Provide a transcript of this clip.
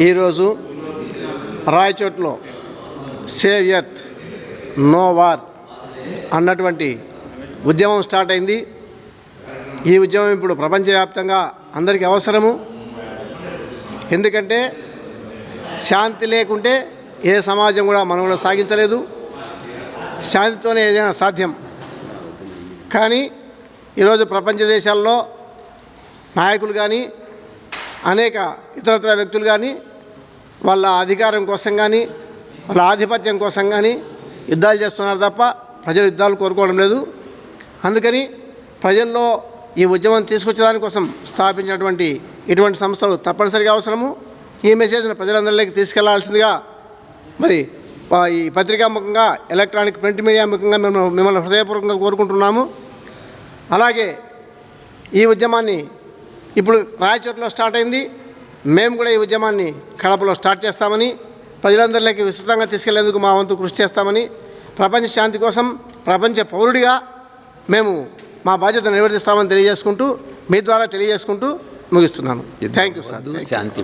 ఈరోజు రాయచోట్లో save earth no war అన్నటువంటి ఉద్యమం స్టార్ట్ అయింది. ఈ ఉద్యమం ఇప్పుడు ప్రపంచవ్యాప్తంగా అందరికీ అవసరము. ఎందుకంటే శాంతి లేకుంటే ఏ సమాజం కూడా మనం కూడా సాగించలేదు. శాంతితోనే ఏదైనా సాధ్యం. కానీ ఈరోజు ప్రపంచ దేశాల్లో నాయకులు కానీ అనేక ఇతరత్ర వ్యక్తులు కానీ వాళ్ళ అధికారం కోసం కానీ వాళ్ళ ఆధిపత్యం కోసం కానీ యుద్ధాలు చేస్తున్నారు తప్ప ప్రజలు యుద్ధాలు కోరుకోవడం లేదు. అందుకని ప్రజల్లో ఈ ఉద్యమం తీసుకొచ్చడానికోసం స్థాపించినటువంటి ఇటువంటి సంస్థలు తప్పనిసరిగా అవసరము. ఈ మెసేజ్ను ప్రజలందరిలోకి తీసుకెళ్ళాల్సిందిగా మరి ఈ పత్రికాముఖంగా ఎలక్ట్రానిక్ ప్రింట్ మీడియా ముఖంగా మేము మిమ్మల్ని హృదయపూర్వకంగా కోరుకుంటున్నాము. అలాగే ఈ ఉద్యమాన్ని ఇప్పుడు రాయచోట్లో స్టార్ట్ అయింది. మేము కూడా ఈ ఉద్యమాన్ని కడపలో స్టార్ట్ చేస్తామని ప్రజలందరిలోకి విస్తృతంగా తీసుకెళ్ళేందుకు మా వంతు కృషి చేస్తామని ప్రపంచ శాంతి కోసం ప్రపంచ పౌరుడిగా మేము మా బాధ్యత నిర్వర్తిస్తామని తెలియజేసుకుంటూ మీ ద్వారా తెలియజేసుకుంటూ ముగిస్తున్నాను. Thank you sir Shanti